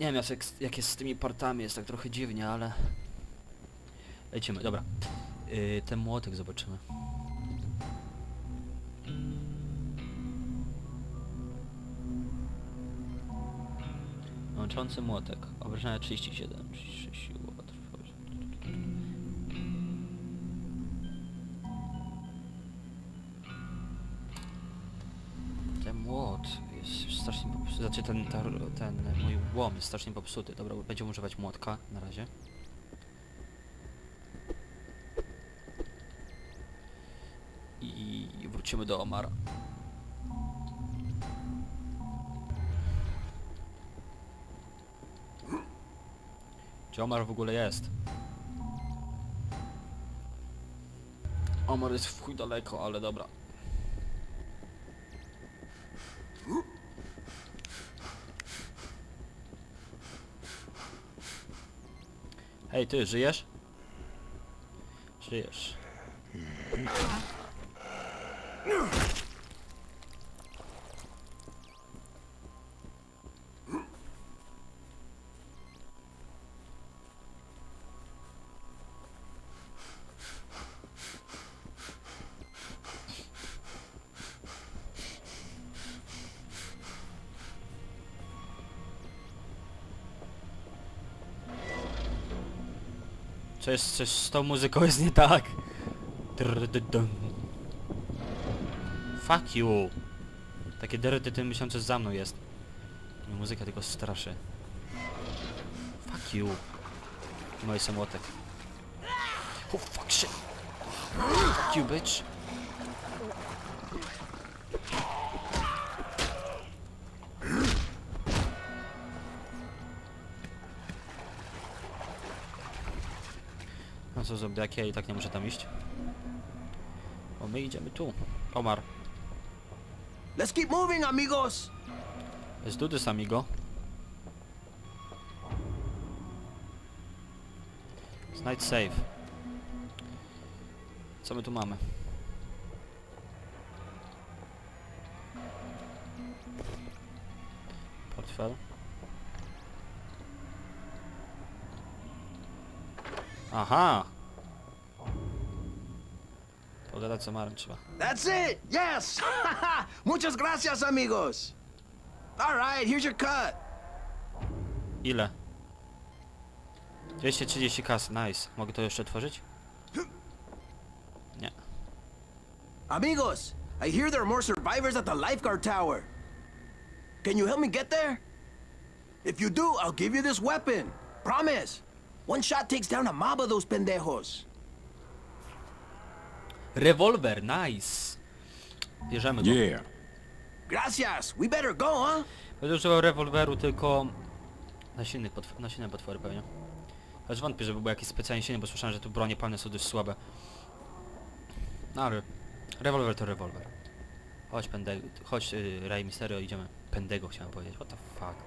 Nie wiem jak, jak jest z tymi partami, jest tak trochę dziwnie, ale... Lecimy, dobra. Yy, ten młotek zobaczymy. Łączący młotek. Obrażenia 37. 36 sił. Strasznie popsuty. Znaczy ten, ta, ten mój łom jest strasznie popsuty. Dobra, będziemy używać młotka na razie. I wrócimy do Omara. Gdzie Omar w ogóle jest? Omar jest w chuj daleko, ale dobra. Hej, ty, żyjesz? Żyjesz. Coś, coś z tą muzyką jest nie tak. Fuck you. Takie myślałem, że za mną jest. Muzyka tylko straszy. Fuck you. Mój samłotek. Oh fuck shit. Fuck you bitch. No co zombiak, ja i tak nie muszę tam iść. Bo my idziemy tu. Omar. Let's keep moving, amigos. Do this, amigo. Znajdź save. Co my tu mamy? Portfel. Aha! Pogadać z Omarem trzeba. That's it. Yes. Muchas gracias, amigos. All right, here's your cut. Ile? 230 kasy, nice. Mogę to jeszcze otworzyć? Nie. Amigos, I hear there are more survivors at the lifeguard tower. Can you help me get there? If you do, I'll give you this weapon. Promise. One shot takes down a mob of those pendejos. Rewolwer, nice. Bierzemy go. Yeah. Gracias. We better go, huh? Będę używał rewolweru tylko na silnych potw na silne potwory pewnie. Chociaż wątpię, żeby był jakiś specjalnie silny, bo słyszałem, że tu bronie palne są dość słabe. No ale rewolwer to rewolwer. Chodź Pendego, chodź yy, Rey Mysterio, idziemy. Pendego chciałem powiedzieć, what the fuck.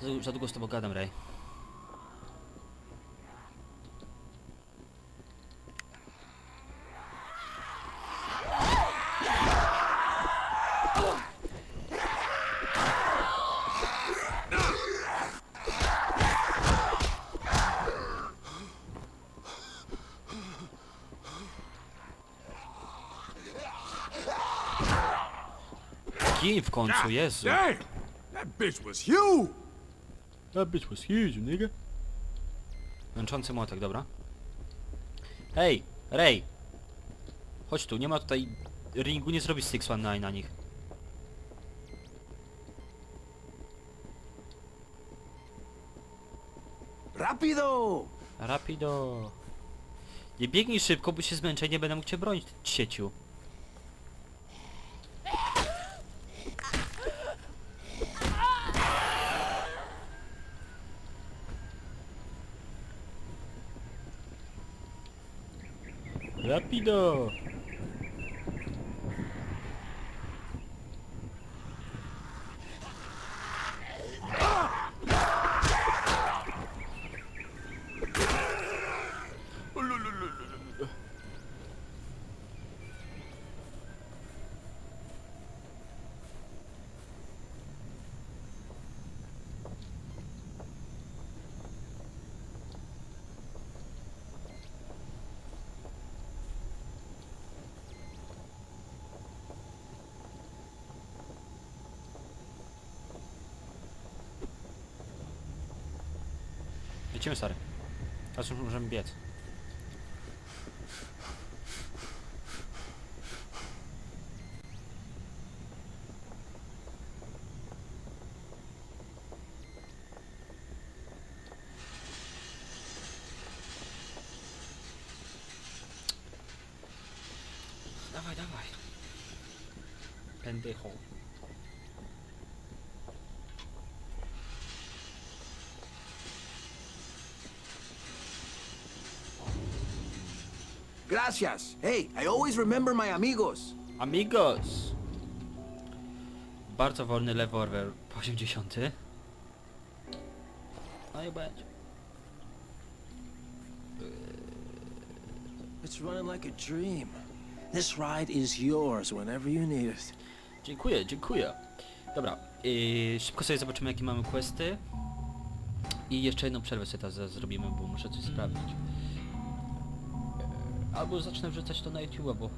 Za, za długo z tobą gadam, Rey. Gin w końcu, Jezu. Damn! That bitch was huge! That bitch was huge, nigga. Męczący młotek, dobra. Hej, Ray! Chodź tu, nie ma tutaj ringu, nie zrobisz 619 na nich. Rápido. Rapido. Nie biegnij szybko, bo się zmęczę i nie będę mógł cię bronić, sieciu. Rapido! Lecimy stary. Teraz już możemy biec. Dawaj, dawaj. Pendejo. Gracias. Hey, I always remember my amigos. Amigos! Bardzo wolny poziom 10. No i będzie. It's running like a dream. This ride is yours whenever you need it. Dziękuję, dziękuję. Dobra, yy, szybko sobie zobaczymy jakie mamy questy. I jeszcze jedną przerwę sobie teraz zrobimy, bo muszę coś sprawdzić. Albo zacznę wrzucać to na YouTube, bo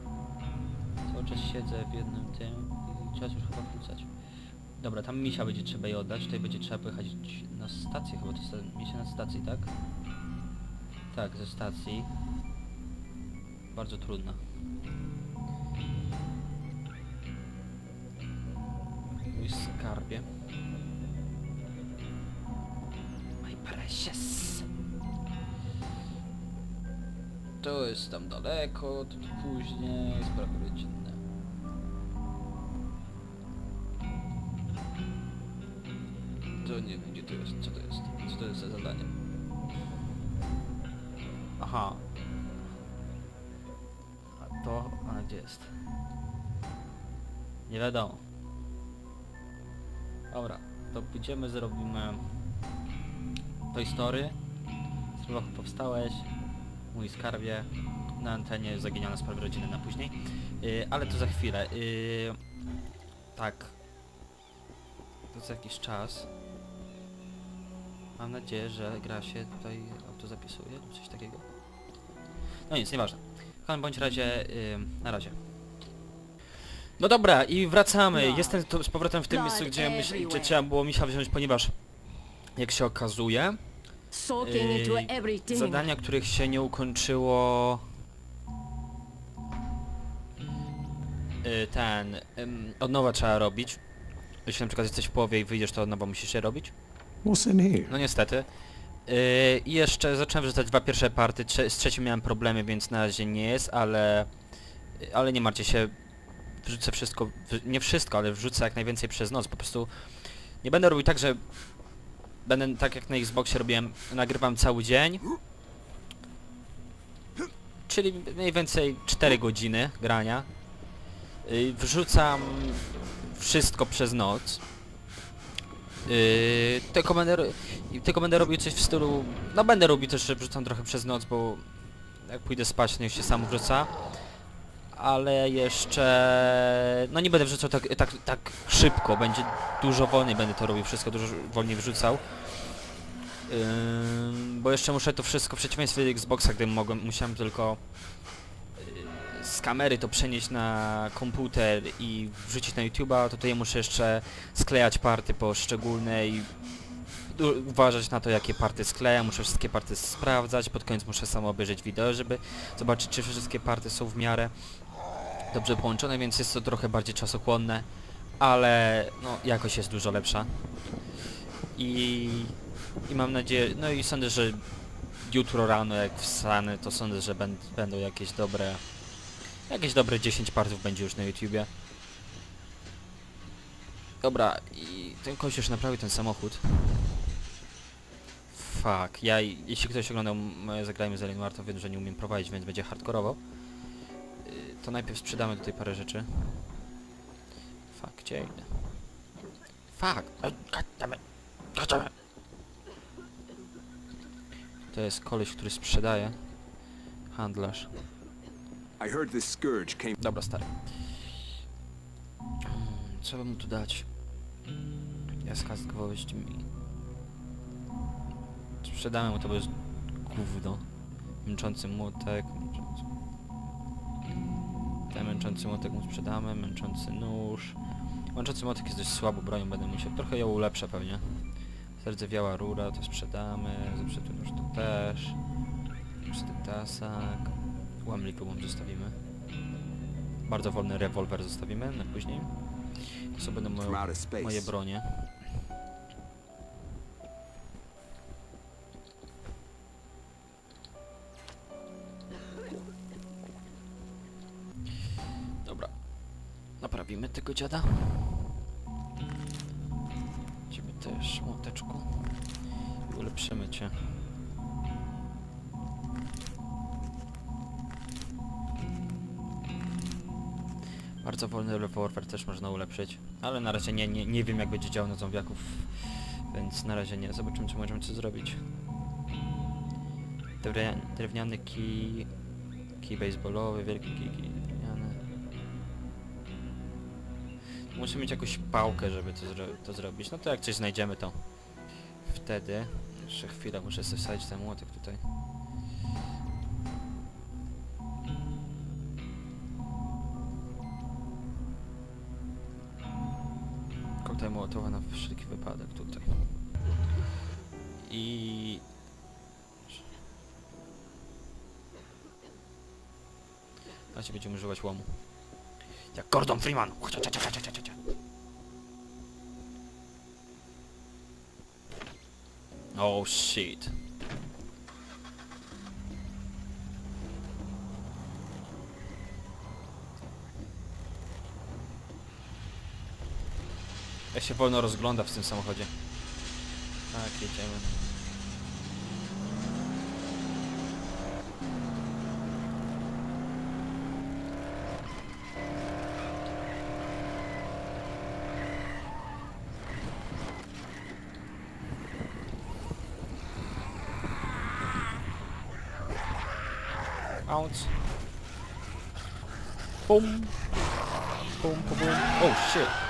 cały czas siedzę w jednym tym i czas już chyba wrzucać. Dobra, tam misia będzie trzeba jej oddać, tutaj będzie trzeba pojechać na stację, chyba to jest misia na stacji, tak? Tak, ze stacji. Bardzo trudna. Mój skarbie. My precious. To jest tam daleko, to, to później, sprawy rodzinne. To nie wiem gdzie to jest, co to jest, co to jest za zadanie. Aha. A to, a gdzie jest? Nie wiadomo. Dobra, to pójdziemy, zrobimy Toy Story. Z powstałeś, mój skarbie, na antenie zaginione sprawy rodziny na później. Yy, ale to za chwilę. Yy, tak. To za jakiś czas. Mam nadzieję, że gra się tutaj autozapisuje lub coś takiego. No nic, nieważne. W każdym bądź razie, yy, na razie. No dobra, i wracamy. Blood. Jestem tu z powrotem w tym Blood miejscu, gdzie myśl, gdzie trzeba było misia wziąć, ponieważ jak się okazuje, soaking into Yy, everything. zadania, których się nie ukończyło... Yy, ten... ym, od nowa trzeba robić. Jeśli na przykład jesteś w połowie i wyjdziesz, to od nowa musisz je robić. What's in here? No niestety. Yy, I jeszcze zacząłem wrzucać dwa pierwsze party, trze z trzecim miałem problemy, więc na razie nie jest, ale... Ale nie martwcie się, wrzucę wszystko, w, nie wszystko, ale wrzucę jak najwięcej przez noc, po prostu... Nie będę robił tak, że... Będę tak jak na Xboxie robiłem, nagrywam cały dzień. Czyli mniej więcej 4 godziny grania. Yy, wrzucam wszystko przez noc. Yy, tylko, będę, tylko będę robił coś w stylu... No będę robił też, że wrzucam trochę przez noc, bo jak pójdę spać, już się sam wrzuca. Ale jeszcze... No nie będę wrzucał tak, tak, tak szybko, będzie dużo wolniej będę to robił, wszystko dużo wolniej wrzucał. Bo jeszcze muszę to wszystko w przeciwieństwie do Xboxa, gdy mogłem, musiałem tylko yy, z kamery to przenieść na komputer i wrzucić na YouTube'a, to tutaj muszę jeszcze sklejać party poszczególne i uważać na to jakie party sklejam, muszę wszystkie party sprawdzać, pod koniec muszę sam obejrzeć wideo, żeby zobaczyć czy wszystkie party są w miarę dobrze połączone, więc jest to trochę bardziej czasochłonne, ale no jakość jest dużo lepsza. I, i mam nadzieję, no i sądzę, że jutro rano jak wstanę, to sądzę, że będ, będą jakieś dobre, jakieś dobre 10 partów będzie już na YouTubie. Dobra, i ten koleś już naprawił ten samochód. Fuck, ja, jeśli ktoś oglądał zagrajmy z Alienware, to wiem, że nie umiem prowadzić, więc będzie hardkorowo. To najpierw sprzedamy tutaj parę rzeczy. Fuck, gdzie ja idę? Fuck! Goddammit! To jest koleś, który sprzedaje. Handlarz. Dobra, stary. Mm, Co bym mu tu dać? Jaska z gwoźdźmi. Sprzedamy mu to, bo jest gówno. Męczący młotek. Męczący... Młotek mu sprzedamy, męczący nóż. Męczący młotek jest dość słabo bronią, będę musiał... Trochę ją ulepszę pewnie. Zardzewiała rura, to sprzedamy. Zepsuty nóż to też. Pusty tasak. Łamlik lubą zostawimy. Bardzo wolny rewolwer zostawimy na później. To są będą moje, moje bronie. Naprawimy tego dziada. Ciebie też, łoteczku. I ulepszymy cię. Bardzo wolny rewolwer też można ulepszyć. Ale na razie nie, nie, nie wiem jak będzie działał na zombiaków. Więc na razie nie. Zobaczymy czy możemy coś zrobić. Drewnia, drewniany kij... Kij baseballowy, wielki kij, kij Muszę mieć jakąś pałkę, żeby to, zro to zrobić. No to jak coś znajdziemy, to wtedy... Jeszcze chwilę, muszę sobie wsadzić ten młotek tutaj. Koktajl mołotowa na wszelki wypadek tutaj. I... Na ciebie będziemy używać łomu. Jak Gordon Freeman! Oh shit. Ja się wolno rozgląda w tym samochodzie. Tak, jedziemy. Bounce. Boom. Boom, boom, boom. Oh shit.